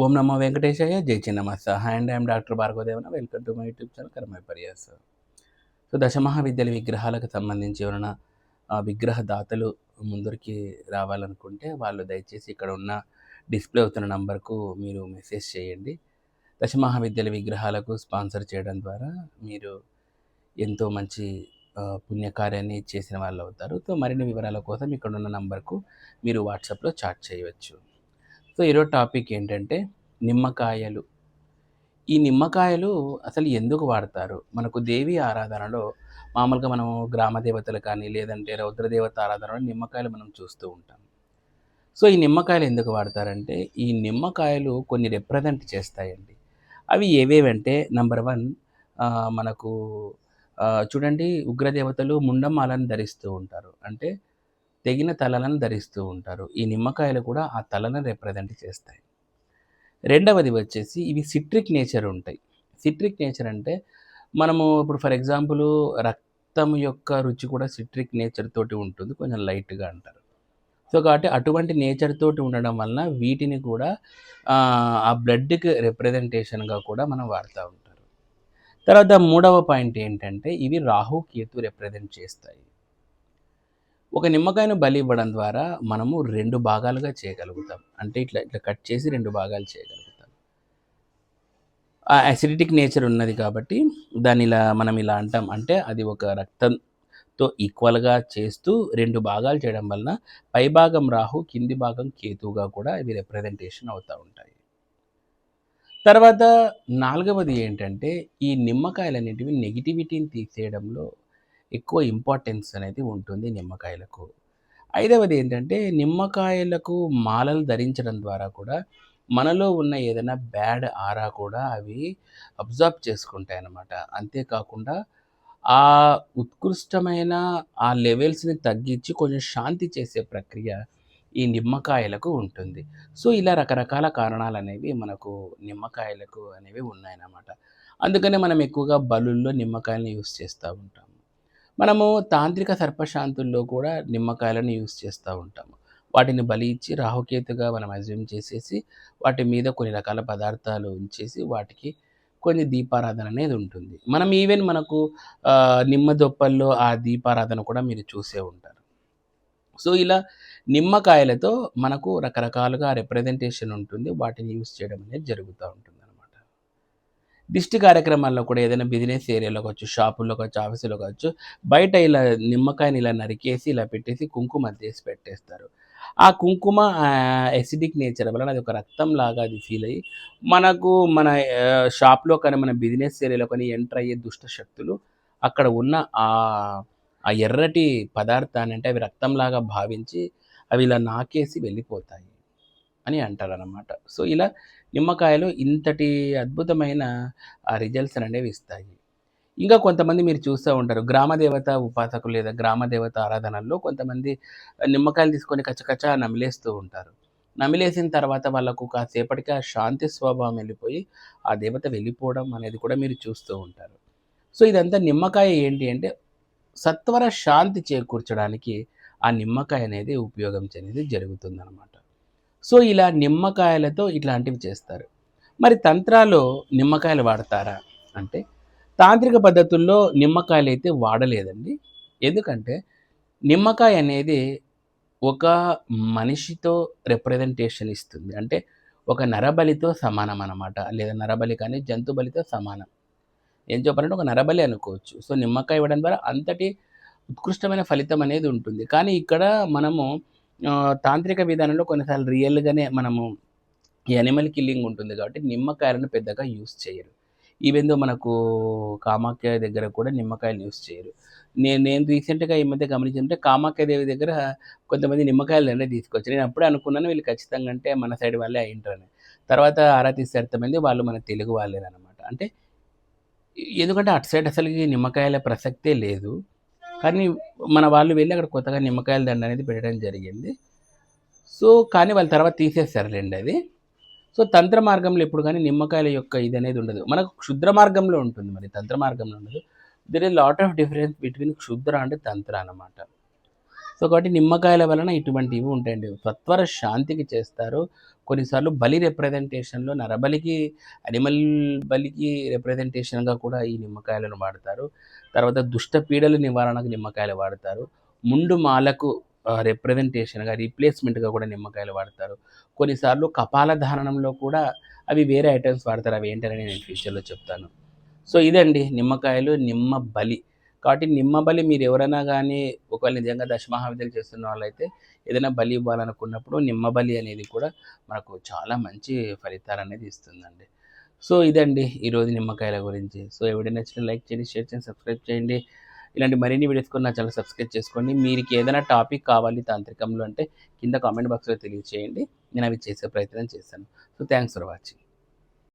ఓం నమో వెంకటేశయ్య జై Chinnamasta hi and I'm doctor Bhargavadevana. Welcome to my YouTube channel కర్మై పర్యాస్ సో దశమహావిద్యల విగ్రహాలకు సంబంధించి ఎవరైనా విగ్రహ దాతలు ముందరికి రావాలనుకుంటే వాళ్ళు దయచేసి ఇక్కడ ఉన్న డిస్ప్లే అవుతున్న నంబర్కు మీరు మెసేజ్ చేయండి. దశమహావిద్యల విగ్రహాలకు స్పాన్సర్ చేయడం ద్వారా మీరు ఎంతో మంచి పుణ్యకార్యాన్ని చేసిన వాళ్ళు అవుతారు. సో మరిన్ని వివరాల కోసం ఇక్కడ ఉన్న నంబర్కు మీరు వాట్సాప్లో చాట్ చేయవచ్చు. సో ఈరోజు టాపిక్ ఏంటంటే నిమ్మకాయలు. ఈ నిమ్మకాయలు అసలు ఎందుకు వాడతారు? మనకు దేవి ఆరాధనలో మామూలుగా మనం గ్రామ దేవతలు కానీ లేదంటే రౌద్రదేవత ఆరాధనలో నిమ్మకాయలు మనం చూస్తూ ఉంటాం. సో ఈ నిమ్మకాయలు ఎందుకు వాడతారంటే ఈ నిమ్మకాయలు కొన్ని రిప్రజెంట్ చేస్తాయండి. అవి ఏవేవంటే నంబర్ వన్ మనకు చూడండి ఉగ్రదేవతలు ముండమాలను ధరిస్తూ ఉంటారు. అంటే తెగిన తలలను ధరిస్తూ ఉంటారు. ఈ నిమ్మకాయలు కూడా ఆ తలను రిప్రజెంట్ చేస్తాయి. రెండవది వచ్చేసి ఇవి సిట్రిక్ నేచర్ ఉంటాయి. సిట్రిక్ నేచర్ అంటే మనము ఇప్పుడు ఫర్ ఎగ్జాంపుల్ రక్తం యొక్క రుచి కూడా సిట్రిక్ నేచర్ తోటి ఉంటుంది. కొంచెం లైట్గా అంటారు. సో కాబట్టి అటువంటి నేచర్ తోటి ఉండడం వలన వీటిని కూడా ఆ, బ్లడ్కి రిప్రజెంటేషన్గా కూడా మనం వాడుతూ ఉంటారు. తర్వాత మూడవ పాయింట్ ఏంటంటే ఇవి రాహు కేతు రిప్రజెంట్ చేస్తాయి. ఒక నిమ్మకాయను బలి ఇవ్వడం ద్వారా మనము రెండు భాగాలుగా చేయగలుగుతాం. అంటే ఇట్లా ఇట్లా కట్ చేసి రెండు భాగాలు చేయగలుగుతాం. ఆ అసిడిటిక్ నేచర్ ఉన్నది కాబట్టి దాన్ని ఇలా మనం ఇలా అంటాం. అంటే అది ఒక రక్తంతో ఈక్వల్గా చేస్తూ రెండు భాగాలు చేయడం వలన పై భాగం రాహు కింది భాగం కేతువుగా కూడా ఇవి రిప్రజెంటేషన్ అవుతూ ఉంటాయి. తర్వాత నాలుగవది ఏంటంటే ఈ నిమ్మకాయలు అనేటివి నెగిటివిటీని తీసేయడంలో ఎక్కువ ఇంపార్టెన్స్ అనేది ఉంటుంది నిమ్మకాయలకు. ఐదవది ఏంటంటే నిమ్మకాయలకు మాలలు ధరించడం ద్వారా కూడా మనలో ఉన్న ఏదైనా బ్యాడ్ ఆరా కూడా అవి అబ్జర్వ్ చేసుకుంటాయి అన్నమాట అంతేకాకుండా ఆ ఉత్కృష్టమైన ఆ లెవెల్స్ని తగ్గించి కొంచెం శాంతి చేసే ప్రక్రియ ఈ నిమ్మకాయలకు ఉంటుంది. సో ఇలా రకరకాల కారణాలు అనేవి మనకు నిమ్మకాయలకు అనేవి ఉన్నాయన్నమాట. అందుకనే మనం ఎక్కువగా బలుల్లో నిమ్మకాయలను యూస్ చేస్తూ ఉంటాం. మనము తాంత్రిక సర్పశాంతుల్లో కూడా నిమ్మకాయలను యూస్ చేస్తూ ఉంటాము. వాటిని బలి ఇచ్చి రాహుకేతుగా మనం అజ్యూమ్ చేసేసి వాటి మీద కొన్ని రకాల పదార్థాలు ఉంచేసి వాటికి కొన్ని దీపారాధన అనేది ఉంటుంది. మనం ఈవెన్ మనకు నిమ్మదొప్పల్లో నిమ్మ దొప్పల్లో ఆ దీపారాధన కూడా మీరు చూసే ఉంటారు. సో ఇలా నిమ్మకాయలతో మనకు రకరకాలుగా రిప్రజెంటేషన్ ఉంటుంది. వాటిని యూస్ చేయడం అనేది జరుగుతూ ఉంటుంది. దిష్టి కార్యక్రమాల్లో కూడా ఏదైనా బిజినెస్ ఏరియాలో కావచ్చు షాపుల్లో కావచ్చు ఆఫీసులో కావచ్చు బయట ఇలా నిమ్మకాయని ఇలా నరికేసి ఇలా పెట్టేసి కుంకుమ చేసి పెట్టేస్తారు. ఆ కుంకుమ ఎసిడిక్ నేచర్ వలన అది ఒక రక్తం లాగా అది ఫీల్ అయ్యి మనకు మన షాప్లో కానీ మన బిజినెస్ ఏరియాలో కానీ ఎంటర్ అయ్యే దుష్ట శక్తులు అక్కడ ఉన్న ఆ ఆ ఎర్రటి పదార్థాన్ని అంటే అవి రక్తంలాగా భావించి అవి ఇలా నాకేసి వెళ్ళిపోతాయి. అని అంటారనమాట సో ఇలా నిమ్మకాయలు ఇంతటి అద్భుతమైన రిజల్ట్స్ అనేవి ఇస్తాయి. ఇంకా కొంతమంది మీరు చూస్తూ ఉంటారు. గ్రామ దేవత ఉపాసకులు లేదా గ్రామ దేవత ఆరాధనల్లో కొంతమంది నిమ్మకాయలు తీసుకొని కచ్చకచ్చ నమిలేస్తూ ఉంటారు. నమిలేసిన తర్వాత వాళ్ళకు కాసేపటికి ఆ శాంతి స్వభావం వెళ్ళిపోయి ఆ దేవత వెళ్ళిపోవడం అనేది కూడా మీరు చూస్తూ ఉంటారు. సో ఇదంతా నిమ్మకాయ ఏంటి అంటే సత్వర శాంతి చేకూర్చడానికి ఆ నిమ్మకాయ అనేది ఉపయోగం అనేది జరుగుతుందన్నమాట. సో ఇలా నిమ్మకాయలతో ఇట్లాంటివి చేస్తారు. మరి తంత్రాలు నిమ్మకాయలు వాడతారా? అంటే తాంత్రిక పద్ధతుల్లో నిమ్మకాయలు అయితే వాడలేదండి. ఎందుకంటే నిమ్మకాయ అనేది ఒక మనిషితో రిప్రజెంటేషన్ ఇస్తుంది. అంటే ఒక నరబలితో సమానం అనమాట లేదా నరబలి కానీ జంతు బలితో సమానం. ఏం చెప్పాలంటే ఒక నరబలి అనుకోవచ్చు. సో నిమ్మకాయ ఇవ్వడం ద్వారా అంతటి ఉత్కృష్టమైన ఫలితం అనేది ఉంటుంది. కానీ ఇక్కడ మనము తాంత్రిక విధానంలో కొన్నిసార్లు రియల్గానే మనము ఈ అనిమల్ కిల్లింగ్ ఉంటుంది కాబట్టి నిమ్మకాయలను పెద్దగా యూస్ చేయరు. ఈవెన్ దో మనకు కామాఖ్య దగ్గర కూడా నిమ్మకాయలు యూస్ చేయరు. నేను నేను రీసెంట్గా ఈ మధ్య గమనించింటే కామాఖ్య దేవి దగ్గర కొంతమంది నిమ్మకాయలు అన్నీ తీసుకొచ్చి నేను అప్పుడే అనుకున్నాను వీళ్ళు ఖచ్చితంగా అంటే మన సైడ్ వాళ్ళే అయింటారని. తర్వాత ఆరా తీస్తే అర్థమైంది వాళ్ళు మన తెలుగు వాళ్ళేనమాట అంటే ఎందుకంటే అటు సైడ్ అసలు నిమ్మకాయల ప్రసక్తే లేదు. కానీ మన వాళ్ళు వెళ్ళి అక్కడ కొత్తగా నిమ్మకాయల దండ అనేది పెట్టడం జరిగింది. సో కానీ వాళ్ళ తర్వాత తీసేస్తారులేండి అది సో తంత్ర మార్గంలో ఎప్పుడు కానీ నిమ్మకాయల యొక్క ఇది అనేది ఉండదు. మనకు క్షుద్ర మార్గంలో ఉంటుంది మరి తంత్ర మార్గంలో ఉండదు. There is lot of difference between kshudra and tantra అన్నమాట. సో కాబట్టి నిమ్మకాయల వలన ఇటువంటివి ఉంటాయండి సత్వర శాంతికి చేస్తారు కొన్నిసార్లు బలి రిప్రజెంటేషన్‌లో నరబలికి, అనిమల్ బలికి రిప్రజెంటేషన్‌గా కూడా ఈ నిమ్మకాయలను వాడతారు. తర్వాత దుష్ట పీడల నివారణకు నిమ్మకాయలు వాడతారు. ముండు మాలకు రిప్రజెంటేషన్‌గా, రీప్లేస్‌మెంట్‌గా కూడా నిమ్మకాయలు వాడతారు. కొన్నిసార్లు కపాల ధారణంలో కూడా అవి వేరే ఐటెమ్స్ వాడతారు. అవి ఏంటని నేను ఫ్యూచర్‌లో చెప్తాను. సో, ఇదండి నిమ్మకాయలు, నిమ్మ బలి. కాబట్టి నిమ్మ బలి మీరెవరైనా కానీ ఒకవేళ నిజంగా దశమహావిద్యలు చేస్తున్న వాళ్ళైతే ఏదైనా బలి ఇవ్వాలనుకున్నప్పుడు నిమ్మ బలి అనేది కూడా మనకు చాలా మంచి ఫలితాలు అనేది ఇస్తుందండి. సో, ఇదండి ఈరోజు నిమ్మకాయల గురించి. సో, ఈ నచ్చిన లైక్ చేయండి, షేర్ చేయండి, సబ్స్క్రైబ్ చేయండి. ఇలాంటి మరిన్ని వీడియోస్ కూడా నా ఛానల్ సబ్స్క్రైబ్ చేసుకోండి. మీకు ఏదైనా టాపిక్ కావాలి తాంత్రికంలో అంటే కింద కామెంట్ బాక్స్‌లో తెలియచేయండి. నేను అవి చేసే ప్రయత్నం చేస్తాను. So, thanks for watching.